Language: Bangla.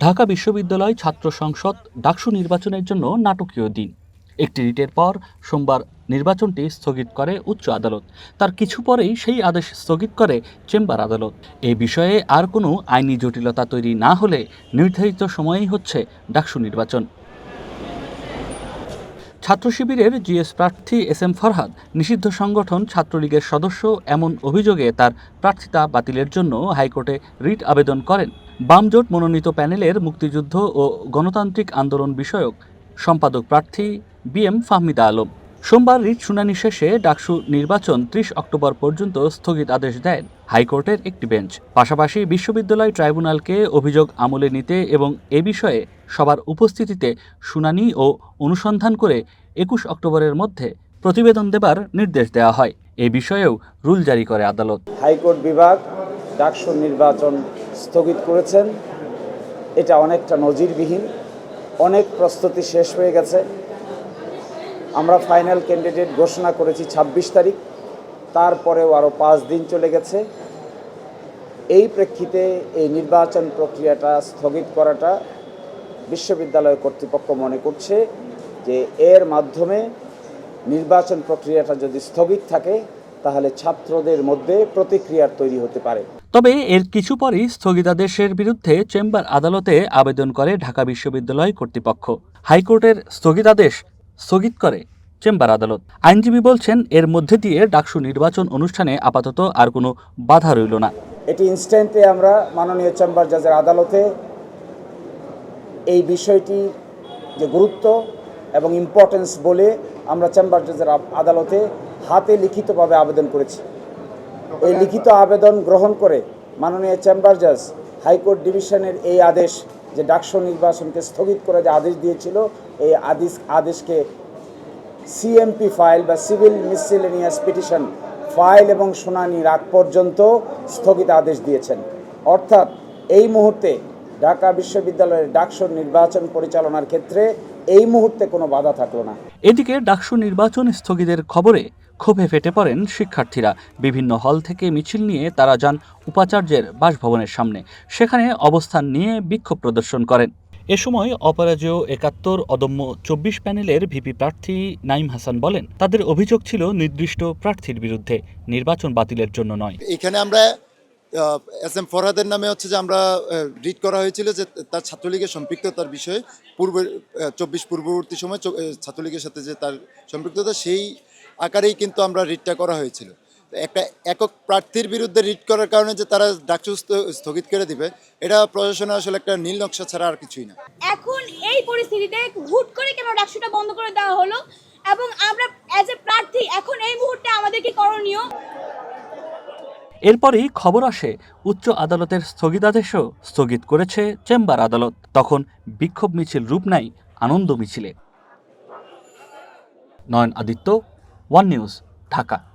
ঢাকা বিশ্ববিদ্যালয় ছাত্র সংসদ ডাকসু নির্বাচনের জন্য নাটকীয় দিন। একটি রিটের পর সোমবার নির্বাচনটি স্থগিত করে উচ্চ আদালত। তার কিছু পরেই সেই আদেশ স্থগিত করে চেম্বার আদালত। এ বিষয়ে আর কোনো আইনি জটিলতা তৈরি না হলে নির্ধারিত সময়েই হচ্ছে ডাকসু নির্বাচন। ছাত্র শিবিরের জিএস প্রার্থী এস এম ফরহাদ, নিষিদ্ধ সংগঠন ছাত্রলীগের সদস্য এমন অভিযোগে তার প্রার্থিতা বাতিলের জন্য হাইকোর্টে রিট আবেদন করেন। বামজোট মনোনীত প্যানেলের মুক্তিযুদ্ধ ও গণতান্ত্রিক আন্দোলন বিষয়ক সম্পাদক প্রার্থী বি এম ফাহমিদা আলম। সোমবার রিট শুনানি শেষে ডাকসু নির্বাচন ত্রিশ অক্টোবর পর্যন্ত স্থগিত আদেশ দেন হাইকোর্টের একটি বেঞ্চ। পাশাপাশি বিশ্ববিদ্যালয় ট্রাইব্যুনালকে অভিযোগ আমলে নিতে এবং এ বিষয়ে সবার উপস্থিতিতে শুনানি ও অনুসন্ধান করে একুশ অক্টোবরের মধ্যে প্রতিবেদন দেবার নির্দেশ দেওয়া হয়। এ বিষয়েও রুল জারি করে আদালত। হাইকোর্ট বিভাগ ডাকসু নির্বাচন স্থগিত করেছেন। এটা অনেকটা নজিরবিহীন। অনেক প্রস্তুতি শেষ হয়ে গেছে। আমরা ফাইনাল ক্যান্ডিডেট ঘোষণা করেছি ২৬ তারিখ। তারপরেও আরও পাঁচ দিন চলে গেছে। এই প্রেক্ষিতে এই নির্বাচন প্রক্রিয়াটা স্থগিত করাটা বিশ্ববিদ্যালয় কর্তৃপক্ষ মনে করছে যে এর মাধ্যমে নির্বাচন প্রক্রিয়াটা যদি স্থগিত থাকে তাহলে ছাত্রদের মধ্যে প্রতিক্রিয়ার তৈরি হতে পারে। তবে এর কিছু পরই স্থগিতাদেশের বিরুদ্ধে চেম্বার আদালতে আবেদন করে ঢাকা বিশ্ববিদ্যালয় কর্তৃপক্ষ। হাইকোর্টের স্থগিতাদেশ স্থগিত করে চেম্বার আদালত। আইনজীবী বলছেন এর মধ্যে দিয়ে ডাকসু নির্বাচন অনুষ্ঠানে আপাতত আর কোনো বাধা রইল না। এটি ইনস্ট্যান্টে আমরা মাননীয় চেম্বার জাজের আদালতে এই বিষয়টি যে গুরুত্ব এবং ইম্পর্টেন্স বলে আমরা চেম্বার জাজের আদালতে হাতে লিখিতভাবে আবেদন করেছি। এই লিখিত আবেদন গ্রহণ করে মাননীয় চেম্বার জাজ হাইকোর্ট ডিভিশনের এই আদেশ যে ডাকসু নির্বাচনকে স্থগিত করে যে আদেশ দিয়েছিল, এই আদেশ আদেশকে সিএমপি ফাইল বা সিভিল মিসসেলেনিয়াস পিটিশন ফাইল এবং শুনানির আগ পর্যন্ত স্থগিত আদেশ দিয়েছেন। অর্থাৎ এই মুহূর্তে ঢাকা বিশ্ববিদ্যালয়ের ডাকসুর নির্বাচন পরিচালনার ক্ষেত্রে এই মুহূর্তে কোনো বাধা থাকল না। এদিকে ডাকসু নির্বাচন স্থগিতের খবরে ক্ষোভে ফেটে পড়েন শিক্ষার্থীরা। বিভিন্ন হল থেকে মিছিল নিয়ে তারা যান উপাচার্যের বাসভবনের সামনে। সেখানে অবস্থান নিয়ে বিক্ষোভ প্রদর্শন করেন। এ সময় অপরাজেয় একাত্তর অদম্য চব্বিশ প্যানেলের ভিপি প্রার্থী নাইম হাসান বলেন তাদের অভিযোগ ছিল নির্দিষ্ট প্রার্থীর বিরুদ্ধে। নির্বাচন বাতিলের জন্য নয়। এখানে আমরা এস এম ফরহাদের নামে হচ্ছে যে আমরা রিড করা হয়েছিল যে তার ছাত্রলীগের সম্পৃক্ততার বিষয়ে পূর্বে চব্বিশ পূর্ববর্তী সময় ছাত্রলীগের সাথে যে তার সম্পৃক্ততা, সেই আকারেই কিন্তু আমরা রিডটা করা হয়েছিল। একটা একক প্রার্থীর বিরুদ্ধে রিড করার কারণে যে তারা ডাকসু স্থগিত করে দিবে, এটা প্রশাসনের আসলে একটা নীল নকশা ছাড়া আর কিছুই না। এখন এই পরিস্থিতিতে হুট করে কেন ডাকসুটা বন্ধ করে দেওয়া হলো? এবং আমরা অ্যাজ এ প্রার্থী এখন এই মুহূর্তে আমাদের কি করণীয়? এরপরই খবর আসে, উচ্চ আদালতের স্থগিতাদেশও স্থগিত করেছে চেম্বার আদালত। তখন বিক্ষোভ মিছিল রূপ নাই আনন্দ মিছিলে। Nayan Aditya, One News, Dhaka.